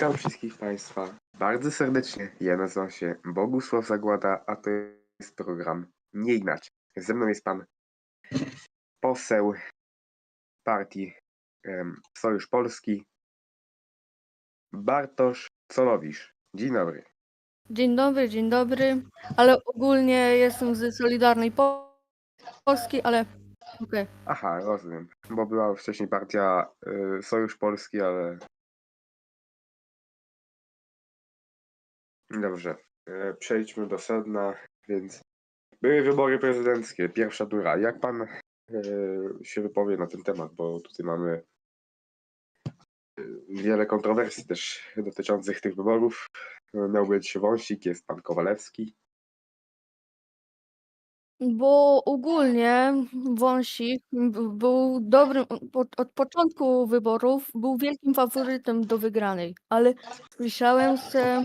Witam wszystkich Państwa bardzo serdecznie. Ja nazywam się Bogusław Zagłada, a to jest program Nie Inaczej. Ze mną jest pan poseł partii em, Sojusz Polski Bartosz Colowisz. Dzień dobry. Dzień dobry, dzień dobry, ale ogólnie jestem z Solidarnej Po- Polski, ale okej. Aha, rozumiem. Bo była wcześniej partia y, Sojusz Polski, ale. Dobrze. E, Przejdźmy do sedna, więc. Były wybory prezydenckie, pierwsza tura. Jak pan e, się wypowie na ten temat? Bo tutaj mamy e, wiele kontrowersji też dotyczących tych wyborów. Miał być Wąsik, jest pan Kowalewski. Bo ogólnie Wąsik był dobrym, od, od początku wyborów był wielkim faworytem do wygranej, ale myślałem se,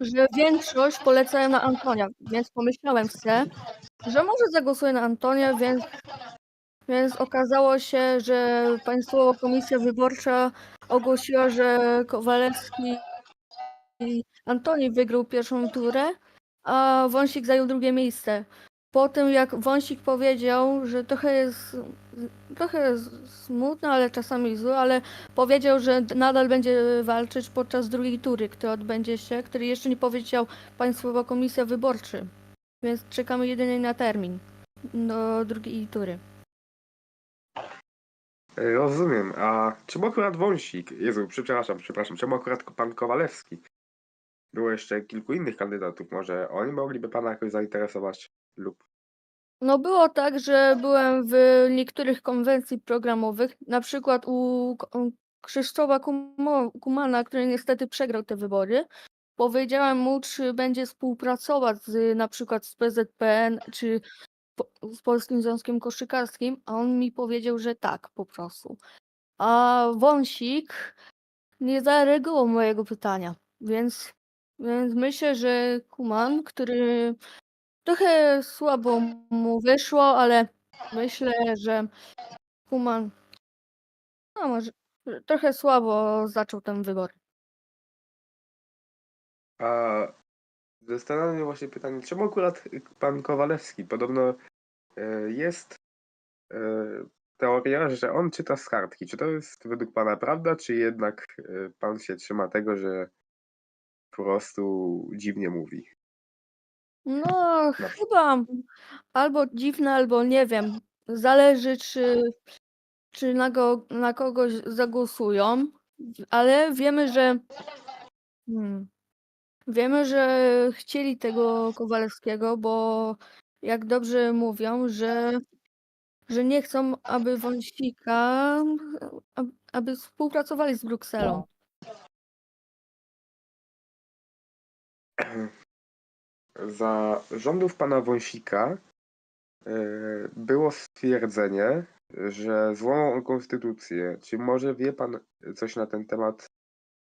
że większość polecają na Antonia, więc pomyślałem se, że może zagłosuję na Antonia, więc, więc okazało się, że Państwowa Komisja Wyborcza ogłosiła, że Kowalewski i Antoni wygrał pierwszą turę, a Wąsik zajął drugie miejsce. Po tym jak Wąsik powiedział, że trochę jest trochę jest smutny, ale czasami zły, ale powiedział, że nadal będzie walczyć podczas drugiej tury, która odbędzie się, który jeszcze nie powiedział Państwowa Komisja Wyborczy. Więc czekamy jedynie na termin do drugiej tury. E, Rozumiem. A czemu akurat Wąsik? Jezu, przepraszam, przepraszam. Czemu akurat pan Kowalewski? Było jeszcze kilku innych kandydatów. Może oni mogliby pana jakoś zainteresować lub. No było tak, że byłem w niektórych konwencji programowych, na przykład u Krzysztofa Kumana, który niestety przegrał te wybory. Powiedziałem mu, czy będzie współpracować z, na przykład z PZPN czy z Polskim Związkiem Koszykarskim, a on mi powiedział, że tak po prostu. A Wąsik nie zareagował mojego pytania, więc, więc myślę, że Kuman, który Trochę słabo mu wyszło, ale myślę, że Kuman no może że trochę słabo zaczął ten wybór. A zastanawia mnie właśnie pytanie, czemu akurat pan Kowalewski? Podobno e, jest e, teoria, że on czyta z kartki. Czy to jest według pana prawda, czy jednak e, pan się trzyma tego, że po prostu dziwnie mówi? No, chyba albo dziwne, albo nie wiem. Zależy, czy, czy na, go, na kogoś zagłosują, ale wiemy, że hmm, wiemy, że chcieli tego Kowalewskiego, bo jak dobrze mówią, że że nie chcą, aby Wąsika, ab- aby współpracowali z Brukselą. Za rządów pana Wąsika e, było stwierdzenie, że złamał on konstytucję. Czy może wie pan coś na ten temat?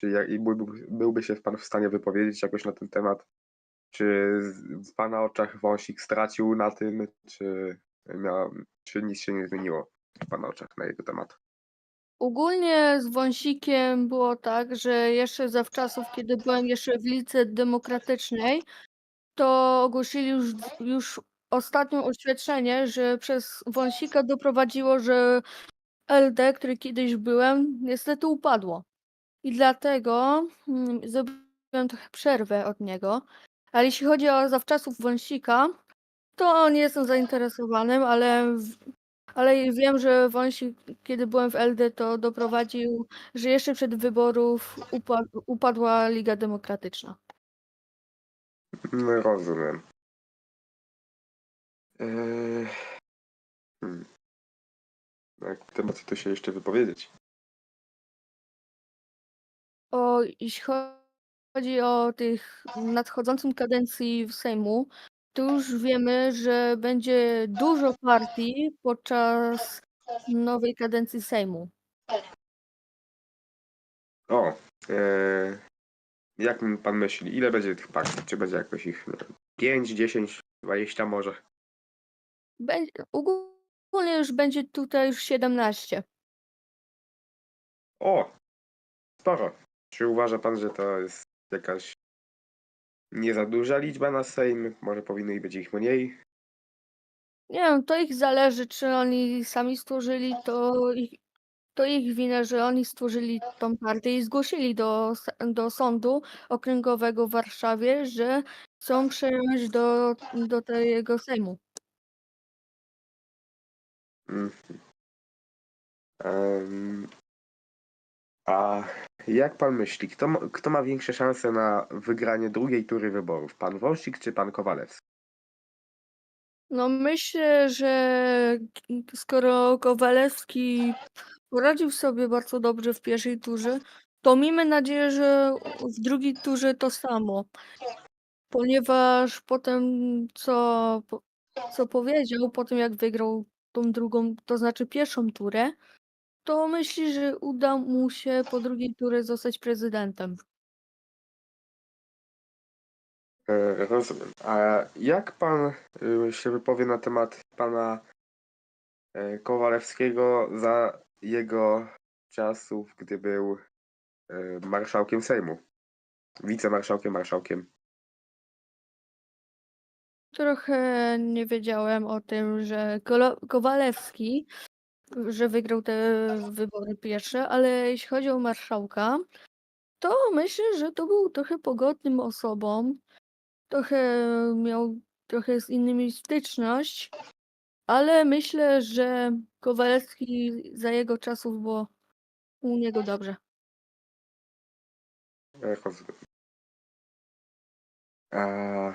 Czy jak, i byłby, byłby się pan w stanie wypowiedzieć jakoś na ten temat? Czy w pana oczach Wąsik stracił na tym, czy, miał, czy nic się nie zmieniło w pana oczach na jego temat? Ogólnie z Wąsikiem było tak, że jeszcze zawczasów, kiedy byłem jeszcze w Lidze Demokratycznej, to ogłosili już, już ostatnie oświadczenie, że przez Wąsika doprowadziło, że LD, który kiedyś byłem, niestety upadło. I dlatego mm, zrobiłem trochę przerwę od niego. Ale jeśli chodzi o zawczasów Wąsika, to nie jestem zainteresowanym, ale, ale wiem, że Wąsik, kiedy byłem w LD, to doprowadził, że jeszcze przed wyborów upa- upadła Liga Demokratyczna. No, rozumiem. Eee, hmm. Na jaki temat to się jeszcze wypowiedzieć? O, jeśli chodzi o tych nadchodzącym kadencji w Sejmu, to już wiemy, że będzie dużo partii podczas nowej kadencji Sejmu. O, e, jak pan myśli, ile będzie tych partii? Czy będzie jakoś ich nie wiem, 5, 10, 20 może? Będzie, ogólnie już będzie tutaj już 17. O, sporo. Czy uważa pan, że to jest jakaś nie za duża liczba na Sejm? Może powinno być ich mniej? Nie wiem, to ich zależy, czy oni sami stworzyli, to ich, to ich wina, że oni stworzyli tą partię i zgłosili do, do sądu okręgowego w Warszawie, że chcą przejąć do, do tego Sejmu. Mhm. Em, a jak pan myśli, kto, ma- kto ma większe szanse na wygranie drugiej tury wyborów? Pan Wąsik czy pan Kowalewski? No myślę, że skoro Kowalewski poradził sobie bardzo dobrze w pierwszej turze, to miejmy nadzieję, że w drugiej turze to samo. Ponieważ potem, co, po- co powiedział, po tym jak wygrał tą drugą, to znaczy pierwszą turę, to myśli, że uda mu się po drugiej turze zostać prezydentem. E, Rozumiem. A jak pan y, się wypowie na temat pana e, Kowalewskiego za jego czasów, gdy był e, marszałkiem Sejmu? Wicemarszałkiem, marszałkiem. Trochę nie wiedziałem o tym, że Kowalewski, że wygrał te wybory pierwsze, ale jeśli chodzi o marszałka, to myślę, że to był trochę pogodnym osobą, trochę miał trochę z innymi styczność, ale myślę, że Kowalewski za jego czasów było u niego dobrze. E, Rozumiem. A,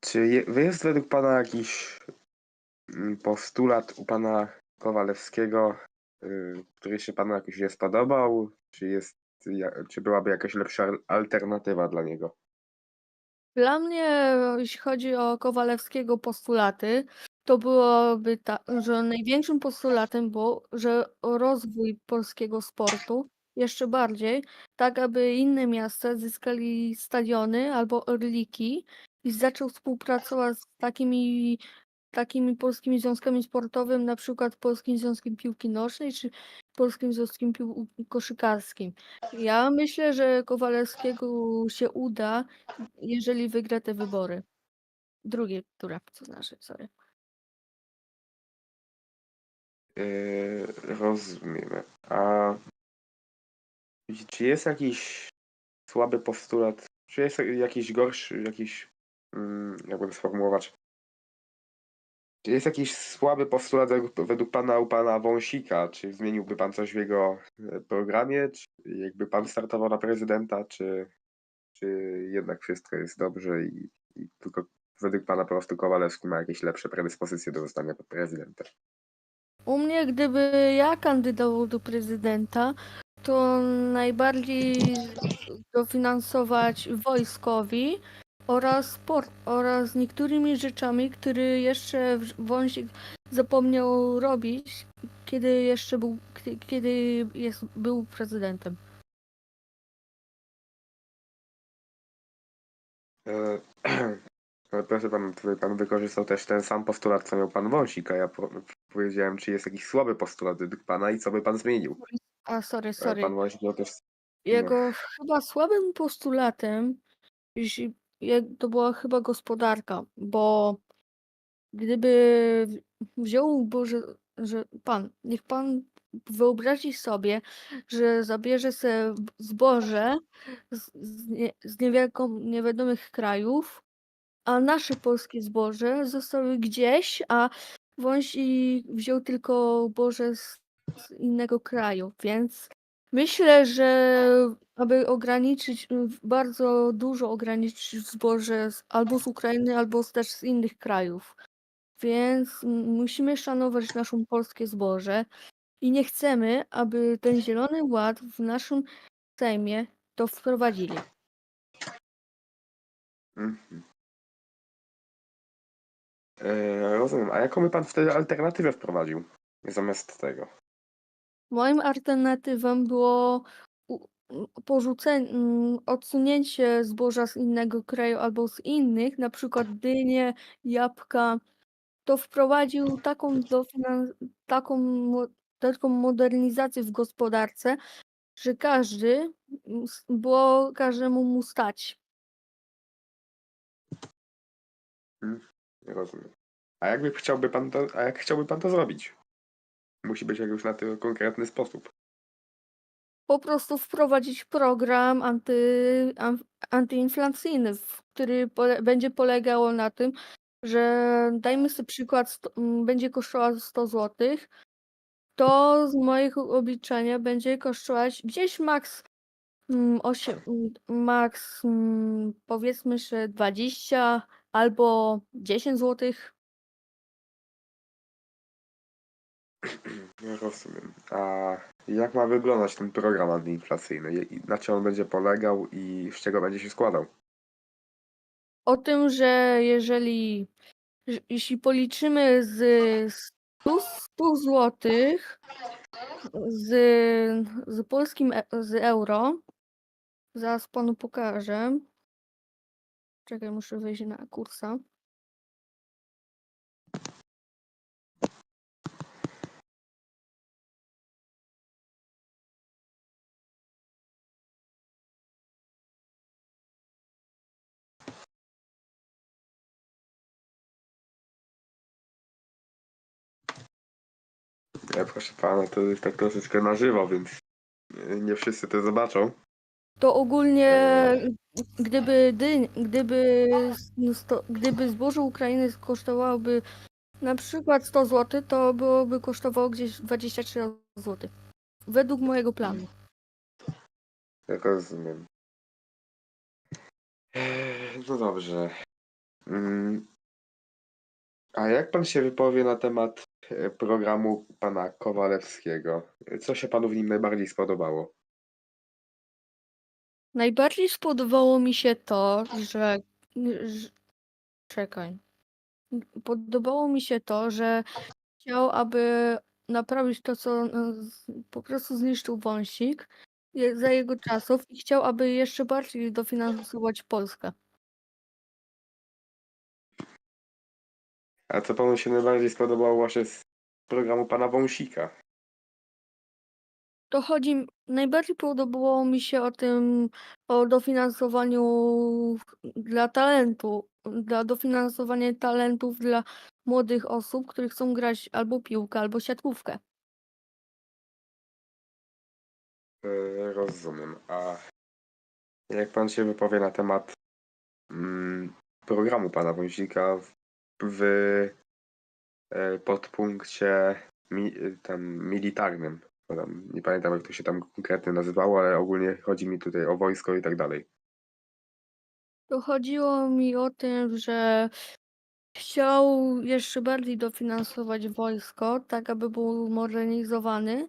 czy je, jest według pana jakiś mm, postulat u pana Kowalewskiego, y, który się panu jakoś nie spodobał? Czy, jest, czy byłaby jakaś lepsza alternatywa dla niego? Dla mnie, jeśli chodzi o Kowalewskiego postulaty, to byłoby tak, że największym postulatem było, że rozwój polskiego sportu jeszcze bardziej, tak aby inne miasta zyskali stadiony albo orliki i zaczął współpracować z takimi, takimi polskimi związkami sportowymi, na przykład Polskim Związkiem Piłki Nożnej czy Polskim Związkiem Koszykarskim. Ja myślę, że Kowalewskiego się uda jeżeli wygra te wybory. Drugie tura, co znaczy, sorry. Yy, rozumiem. A czy jest jakiś słaby postulat, czy jest jakiś gorszy, jakiś, mm, jakby to sformułować, czy jest jakiś słaby postulat według, pana u pana Wąsika? Czy zmieniłby pan coś w jego e, programie? Czy jakby pan startował na prezydenta, czy, czy jednak wszystko jest dobrze i, i tylko według pana po prostu Kowalewski ma jakieś lepsze predyspozycje do zostania prezydentem? U mnie, gdyby ja kandydował do prezydenta, to najbardziej dofinansować wojskowi oraz sport, oraz niektórymi rzeczami, które jeszcze Wąsik zapomniał robić, kiedy jeszcze był, kie- kiedy jest, był prezydentem. E, proszę pan, pan wykorzystał też ten sam postulat, co miał pan Wąsik, a ja po, powiedziałem, czy jest jakiś słaby postulat według pana i co by pan zmienił. A, sorry, Ale sorry. Pan Wąsik miał też... Jego chyba słabym postulatem, jeśli to była chyba gospodarka, bo gdyby wziął Boże, że pan, niech pan wyobrazi sobie, że zabierze b- zboże z, z, nie, z niewielko, niewiadomych krajów, a nasze polskie zboże zostały gdzieś, a Wąsik wziął tylko Boże z, z innego kraju, więc myślę, że aby ograniczyć, bardzo dużo ograniczyć zboże albo z Ukrainy, albo też z innych krajów. Więc musimy szanować naszą polskie zboże i nie chcemy, aby ten Zielony Ład w naszym Sejmie to wprowadzili. Mhm. E, rozumiem. A jaką by pan wtedy alternatywę wprowadził zamiast tego? Moim alternatywą było porzucenie, odsunięcie zboża z innego kraju albo z innych, na przykład dynie, jabłka. To wprowadził taką, taką taką modernizację w gospodarce, że każdy, było każdemu mu stać. Nie rozumiem. A jakby chciałby pan to, a jak chciałby pan to zrobić? Musi być jakiś na to konkretny sposób. Po prostu wprowadzić program anty, an- antyinflacyjny, który pole, będzie polegał na tym, że dajmy sobie przykład, sto, będzie kosztował 100 zł, to z mojego obliczenia będzie kosztować gdzieś maks, mm, osiem, mm, maks powiedzmy, że 20 albo 10 zł. Nie rozumiem. A jak ma wyglądać ten program antyinflacyjny? Na czym on będzie polegał i z czego będzie się składał? O tym, że jeżeli że jeśli policzymy z 100, 100 złotych z, z polskim e- z euro, zaraz panu pokażę. Czekaj, muszę wejść na kursa. Ja, proszę pana, to jest tak troszeczkę na żywo, więc nie- wszyscy to zobaczą. To ogólnie, gdyby, dyń, gdyby, s- sto, gdyby zboże Ukrainy kosztowałoby na przykład 100 zł, to byłoby kosztowało gdzieś 23 zł. Według mojego planu. Jak rozumiem. Eee, No dobrze. Mm. A jak pan się wypowie na temat e, programu pana Kowalewskiego? Co się panu w nim najbardziej spodobało? Najbardziej spodobało mi się to, że, czekaj. Podobało mi się to, że chciał, aby naprawić to, co e, po prostu zniszczył wąsik za jego czasów i chciał, aby jeszcze bardziej dofinansować Polskę. A co panu się najbardziej spodobało właśnie z programu pana Wąsika? To chodzi, najbardziej podobało mi się o tym, o dofinansowaniu dla talentu, dla dofinansowania talentów dla młodych osób, które chcą grać albo piłkę, albo siatkówkę. E, Rozumiem. A jak pan się wypowie na temat mm, programu pana Wąsika w, w e, podpunkcie mi, tam militarnym? Tam, nie pamiętam jak to się tam konkretnie nazywało, ale ogólnie chodzi mi tutaj o wojsko i tak dalej. To chodziło mi o tym, że chciał jeszcze bardziej dofinansować wojsko, tak aby był modernizowany.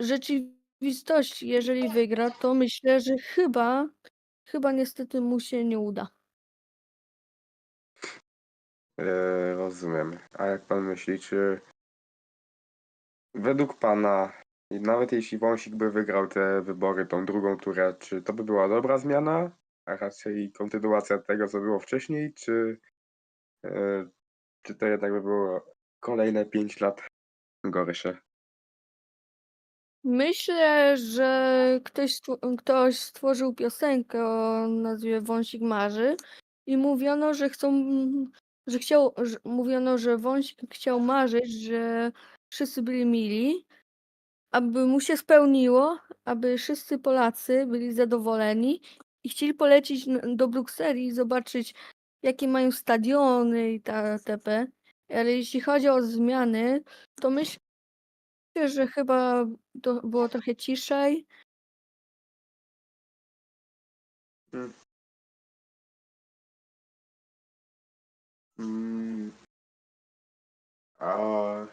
W rzeczywistości, jeżeli wygra, to myślę, że chyba, chyba niestety mu się nie uda. E, rozumiem. A jak pan myśli, czy według pana, nawet jeśli Wąsik by wygrał te wybory, tą drugą turę, czy to by była dobra zmiana, a raczej kontynuacja tego, co było wcześniej, czy, e, czy to jednak by było kolejne 5 lat gorsze? Myślę, że ktoś, ktoś stworzył piosenkę o nazwie Wąsik Marzy i mówiono, że chcą, że chciał, że, mówiono, że Wąsik chciał marzyć, że wszyscy byli mili, aby mu się spełniło, aby wszyscy Polacy byli zadowoleni i chcieli polecieć n- do Brukseli i zobaczyć, jakie mają stadiony i itp. Ale jeśli chodzi o zmiany, to myślę, że chyba to było trochę ciszej. Mm. A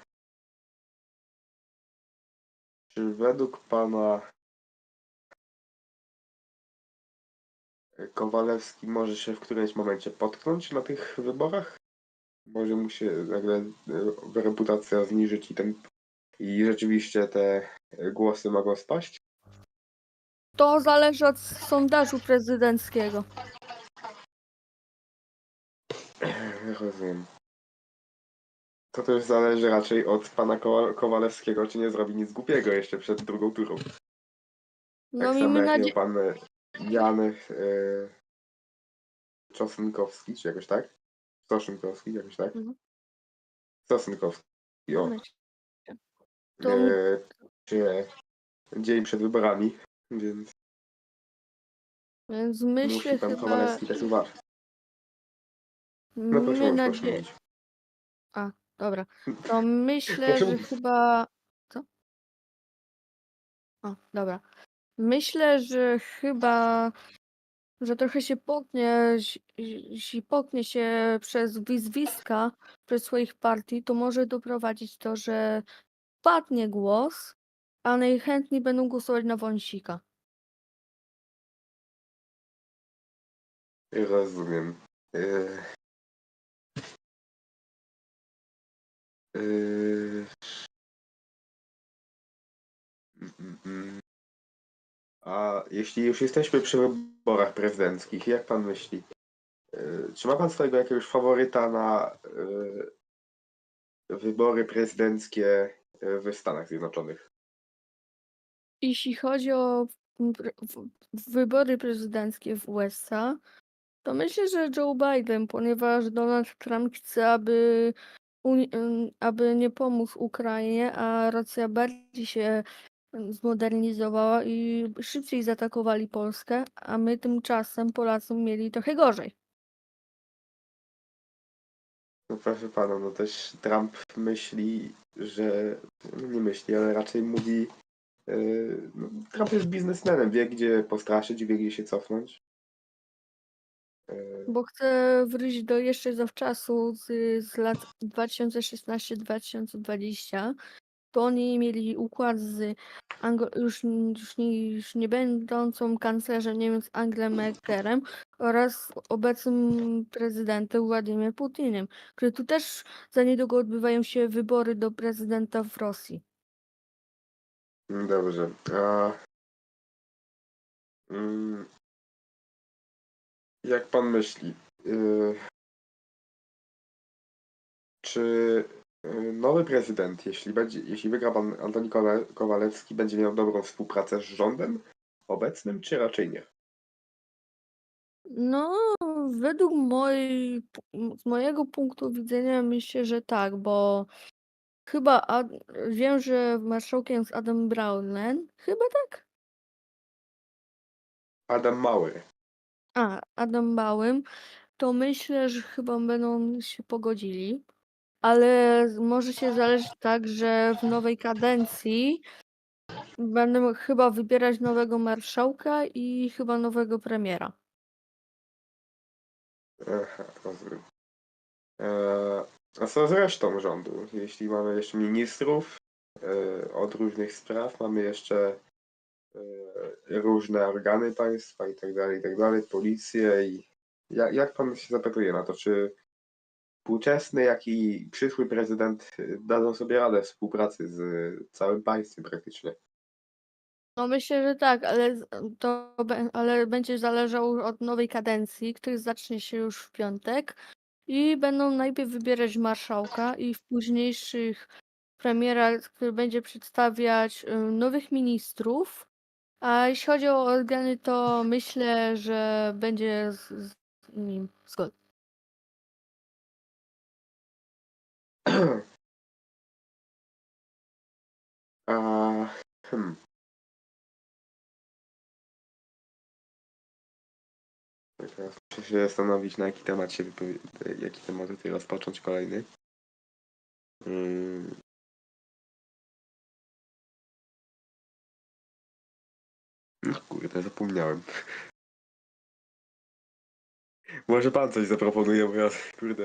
czy według pana Kowalewski może się w którymś momencie potknąć na tych wyborach? Może mu się nagle e, reputacja zniżyć i ten i rzeczywiście te głosy mogą spaść? To zależy od sondażu prezydenckiego. Rozumiem. To też zależy raczej od pana Kowa- Kowalewskiego, czy nie zrobi nic głupiego jeszcze przed drugą turą. Tak No samo miejmy jak miał pan e, Jan e, Czosnkowski, czy jakoś tak? Stoszynkowski, jakoś tak? Mhm. Stosunkowski, o. To- E, czy dzień przed wyborami, więc Więc myślę musi pan chyba. Kowalewski też uważać. No proszę, Miejmy nadzieję. mówić. Dobra. To myślę, że chyba. Co? O, dobra. Myślę, że chyba, że trochę się poknie, jeśli poknie się przez wyzwiska, przez swoich partii, to może doprowadzić to, że padnie głos, a najchętniej będą głosować na Wąsika. Rozumiem. E, e, mm, mm, mm. A jeśli już jesteśmy przy wyborach prezydenckich, jak pan myśli, e, czy ma pan swojego jakiegoś faworyta na e, wybory prezydenckie w Stanach Zjednoczonych? Jeśli chodzi o wybory prezydenckie w USA, to myślę, że Joe Biden, ponieważ Donald Trump chce, aby, Ym, aby nie pomógł Ukrainie, a Rosja bardziej się zmodernizowała i szybciej zaatakowali Polskę, a my tymczasem Polacy mieli trochę gorzej. No proszę pana, no też Trump myśli, że no nie myśli, ale raczej mówi, e, no, Trump jest biznesmenem, wie gdzie postraszyć, wie gdzie się cofnąć. Bo chcę wrócić do jeszcze zawczasu z, z lat 2016-2020. To oni mieli układ z Anglo- już, już, nie, już nie będącą kanclerzem Niemiec Angelem Merkelem oraz obecnym prezydentem Władimirem Putinem, który tu też za niedługo odbywają się wybory do prezydenta w Rosji. Dobrze. A, jak pan myśli, y, czy y, nowy prezydent, jeśli, będzie, jeśli wygra pan Antoni Kowa- Kowalewski, będzie miał dobrą współpracę z rządem obecnym, czy raczej nie? No, według pu- z mojego punktu widzenia myślę, że tak, bo chyba Ad, wiem, że marszałkiem jest Adam Braunen. Chyba tak? Adam Mały. A, Adam Bałym, to myślę, że chyba będą się pogodzili, ale może się zależeć tak, że w nowej kadencji będą chyba wybierać nowego marszałka i chyba nowego premiera. E, A co z resztą rządu? Jeśli mamy jeszcze ministrów e, od różnych spraw, mamy jeszcze różne organy państwa i tak dalej, i tak dalej, policję i jak, jak pan się zapytuje na to, czy współczesny, jak i przyszły prezydent e, dadzą sobie radę współpracy z całym państwem praktycznie? No myślę, że tak, ale to ale będzie zależało od nowej kadencji, która zacznie się już w piątek i będą najpierw wybierać marszałka i w późniejszych premiera, który będzie przedstawiać y, nowych ministrów. A jeśli chodzi o organy, to myślę, że będzie z, z nim zgoda. A, hmm. Tak, muszę się zastanowić, na jaki temat się wypowie- jaki temat tutaj rozpocząć kolejny. Mm. No kurde, zapomniałem. Może pan coś zaproponuje, bo ja kurde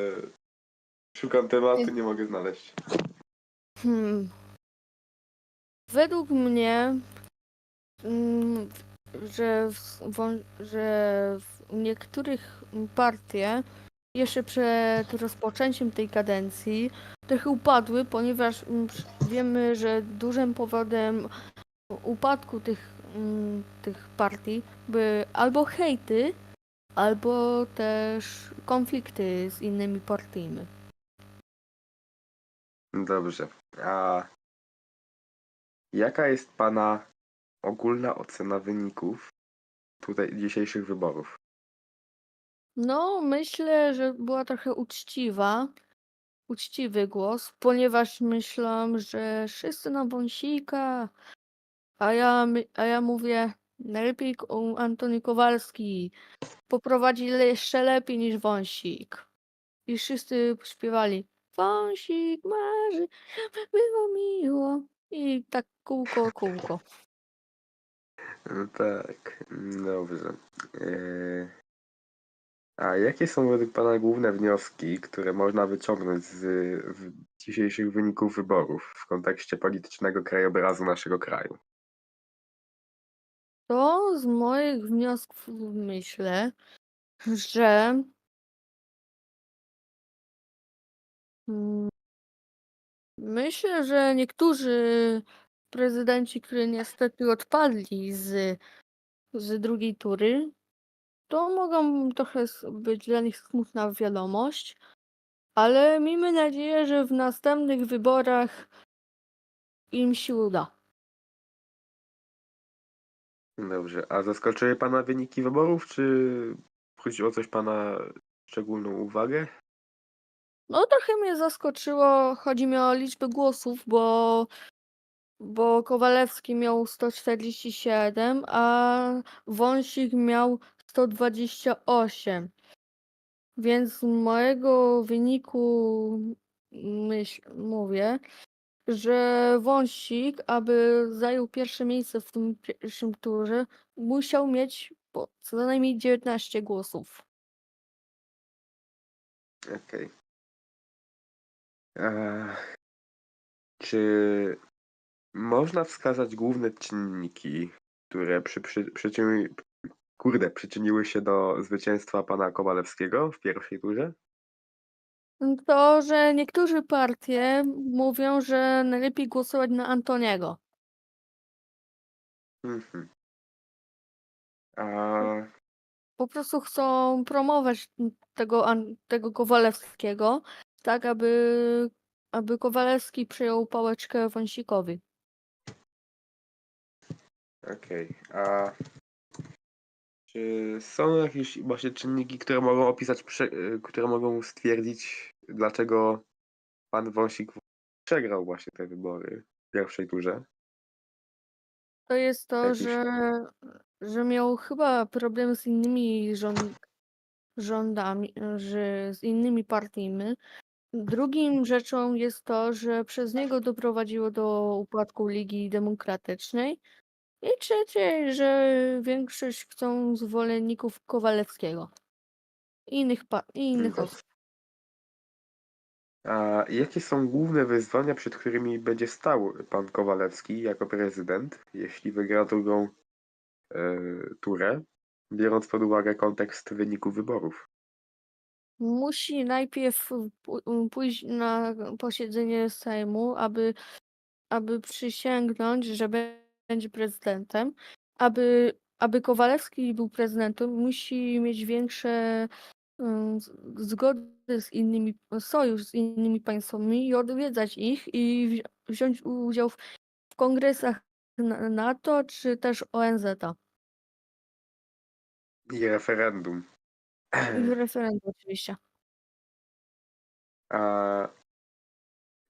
szukam tematu, nie mogę znaleźć. Hmm. Według mnie, mm, że w, wą- że w niektórych partie jeszcze przed rozpoczęciem tej kadencji trochę upadły, ponieważ mm, przy- wiemy, że dużym powodem upadku tych, mm, tych partii były albo hejty, albo też konflikty z innymi partiami. Dobrze. A jaka jest pana ogólna ocena wyników tutaj dzisiejszych wyborów? No, myślę, że była trochę uczciwa, uczciwy głos, ponieważ myślałam, że wszyscy na Wąsika, a ja, a ja mówię, najlepiej Antoni Kowalski poprowadzi le- jeszcze lepiej niż Wąsik. I wszyscy śpiewali, Wąsik marzy, było miło. I tak kółko, kółko. No tak, dobrze. Eee, A jakie są według pana główne wnioski, które można wyciągnąć z z dzisiejszych wyników wyborów w kontekście politycznego krajobrazu naszego kraju? To z moich wniosków myślę, że mm, myślę, że niektórzy prezydenci, którzy niestety odpadli z, z drugiej tury, to mogą trochę być dla nich smutna wiadomość, ale miejmy nadzieję, że w następnych wyborach im się uda. Dobrze, a zaskoczyły pana wyniki wyborów, czy zwróciło coś pana szczególną uwagę? No trochę mnie zaskoczyło, chodzi mi o liczbę głosów, bo, bo Kowalewski miał 147, a Wąsik miał 128. Więc z mojego wyniku myśl, mówię, że Wąsik, aby zajął pierwsze miejsce w tym pierwszym turze, musiał mieć po- co najmniej 19 głosów. Okej. Eee, Czy można wskazać główne czynniki, które przy, przy, przyczyni, kurde, przyczyniły się do zwycięstwa pana Kowalewskiego w pierwszej turze? To, że niektóre partie mówią, że najlepiej głosować na Antoniego. Mhm. A Po prostu chcą promować tego, An- tego Kowalewskiego, tak aby, aby Kowalewski przejął pałeczkę Wąsikowi. Okej, a czy są jakieś właśnie czynniki, które mogą opisać, y, które mogą stwierdzić, dlaczego pan Wąsik przegrał właśnie te wybory w pierwszej turze? To jest to, Jakiś- że, że miał chyba problem z innymi rząd, rządami, że z innymi partiami. Drugim rzeczą jest to, że przez niego doprowadziło do upadku Ligi Demokratycznej. I trzecie, że większość chcą zwolenników Kowalewskiego. I innych, pa- i innych Dobrze. osób. A jakie są główne wyzwania, przed którymi będzie stał pan Kowalewski jako prezydent, jeśli wygra drugą e, turę, biorąc pod uwagę kontekst wyniku wyborów? Musi najpierw pójść na posiedzenie Sejmu, aby, aby przysięgnąć, że będzie prezydentem. Aby, aby Kowalewski był prezydentem, musi mieć większe z- zgody z innymi, sojusz z innymi państwami i odwiedzać ich i wzi- wziąć udział w, w kongresach na- NATO czy też ONZ-a. I referendum. I referendum oczywiście. A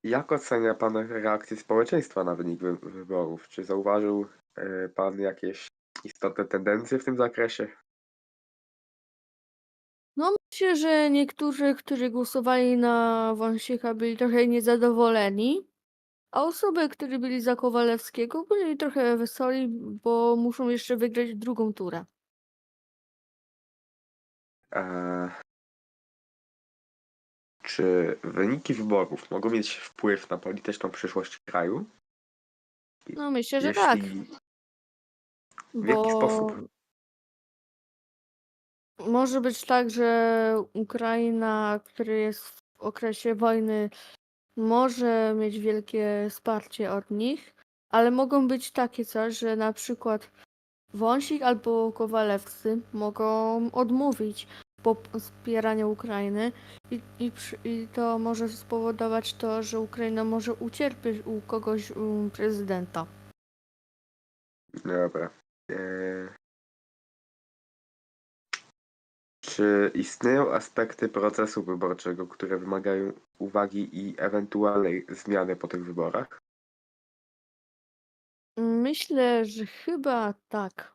jak ocenia pan reakcję społeczeństwa na wynik wy wyborów? Czy zauważył e, pan jakieś istotne tendencje w tym zakresie? No myślę, że niektórzy, którzy głosowali na Wąsika byli trochę niezadowoleni, a osoby, które byli za Kowalewskiego byli trochę weseli, bo muszą jeszcze wygrać drugą turę. E, czy wyniki wyborów mogą mieć wpływ na polityczną przyszłość kraju? No myślę, że tak, Jeśli w jaki bo sposób? może być tak, że Ukraina, która jest w okresie wojny, może mieć wielkie wsparcie od nich, ale mogą być takie coś, że na przykład Wąsik albo Kowalewscy mogą odmówić wspierania Ukrainy i, i, i to może spowodować to, że Ukraina może ucierpieć u kogoś, u prezydenta. Dobra. Eee, Czy istnieją aspekty procesu wyborczego, które wymagają uwagi i ewentualnej zmiany po tych wyborach? Myślę, że chyba tak.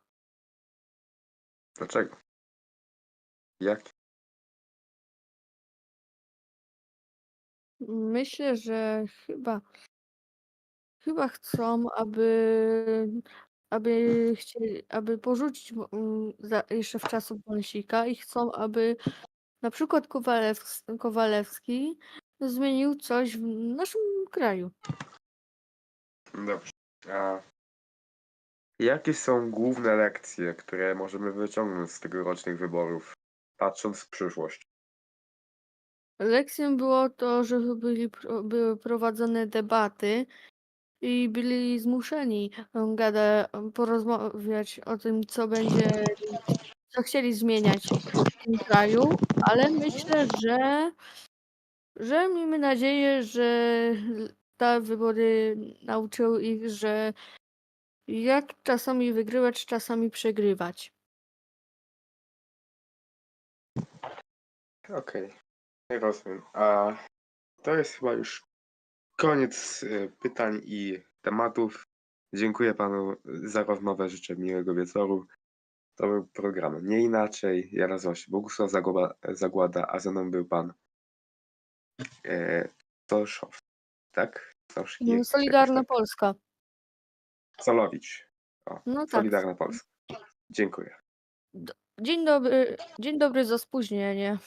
Dlaczego? Jak? Myślę, że chyba chyba chcą, aby aby chcieli, aby porzucić mm, za, jeszcze w czasów Wąsika i chcą, aby na przykład Kowalews, Kowalewski zmienił coś w naszym kraju. Dobrze. A jakie są główne lekcje, które możemy wyciągnąć z tegorocznych wyborów, patrząc w przyszłość? Lekcją było to, że byli, były prowadzone debaty i byli zmuszeni em, gada, em, porozmawiać o tym, co będzie, co chcieli zmieniać w tym kraju, ale myślę, że, że miejmy nadzieję, że te wybory nauczyły ich, że jak czasami wygrywać, czasami przegrywać. Okej, rozumiem. A to jest chyba już koniec y, pytań i tematów. Dziękuję panu za rozmowę, życzę miłego wieczoru. To był program Nie Inaczej. Ja nazywam się Bogusław Zagłada, a ze mną był pan e, tak? Stosz, Mm, Solidarna Polska. Solowicz. O, No tak. Solidarna Polska. Dziękuję. Dzień dobry, dzień dobry za spóźnienie.